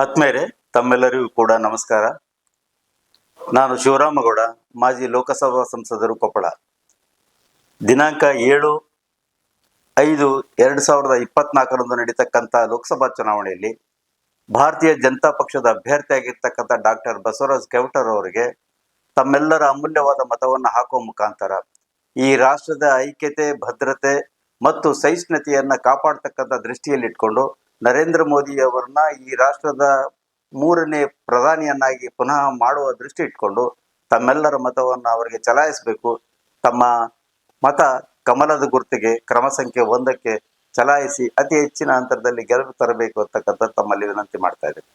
ಆತ್ಮೇರೆ ತಮ್ಮೆಲ್ಲರಿಗೂ ಕೂಡ ನಮಸ್ಕಾರ. ನಾನು ಶಿವರಾಮಗೌಡ, ಮಾಜಿ ಲೋಕಸಭಾ ಸಂಸದರು ಕೊಪ್ಪಳ. ದಿನಾಂಕ ಏಳು ಐದು ಎರಡು ಸಾವಿರದ ಇಪ್ಪತ್ನಾಲ್ಕರಂದು ನಡೀತಕ್ಕಂಥ ಲೋಕಸಭಾ ಚುನಾವಣೆಯಲ್ಲಿ ಭಾರತೀಯ ಜನತಾ ಪಕ್ಷದ ಅಭ್ಯರ್ಥಿಯಾಗಿರ್ತಕ್ಕಂಥ ಡಾಕ್ಟರ್ ಬಸವರಾಜ್ ಕೆವಟರ್ ಅವರಿಗೆ ತಮ್ಮೆಲ್ಲರ ಅಮೂಲ್ಯವಾದ ಮತವನ್ನು ಹಾಕುವ ಮುಖಾಂತರ ಈ ರಾಷ್ಟ್ರದ ಐಕ್ಯತೆ, ಭದ್ರತೆ ಮತ್ತು ಸಹಿಷ್ಣುತೆಯನ್ನು ಕಾಪಾಡ್ತಕ್ಕಂಥ ದೃಷ್ಟಿಯಲ್ಲಿಟ್ಕೊಂಡು ನರೇಂದ್ರ ಮೋದಿ ಅವರನ್ನ ಈ ರಾಷ್ಟ್ರದ ಮೂರನೇ ಪ್ರಧಾನಿಯನ್ನಾಗಿ ಪುನಃ ಮಾಡುವ ದೃಷ್ಟಿ ಇಟ್ಕೊಂಡು ತಮ್ಮೆಲ್ಲರ ಮತವನ್ನು ಅವರಿಗೆ ಚಲಾಯಿಸಬೇಕು. ತಮ್ಮ ಮತ ಕಮಲದ ಗುರ್ತಿಗೆ ಕ್ರಮ ಸಂಖ್ಯೆ ಒಂದಕ್ಕೆ ಚಲಾಯಿಸಿ ಅತಿ ಹೆಚ್ಚಿನ ಅಂತರದಲ್ಲಿ ಗೆಲುವು ತರಬೇಕು ಅಂತಕ್ಕಂಥ ತಮ್ಮಲ್ಲಿ ವಿನಂತಿ ಮಾಡ್ತಾ ಇದ್ದೇನೆ.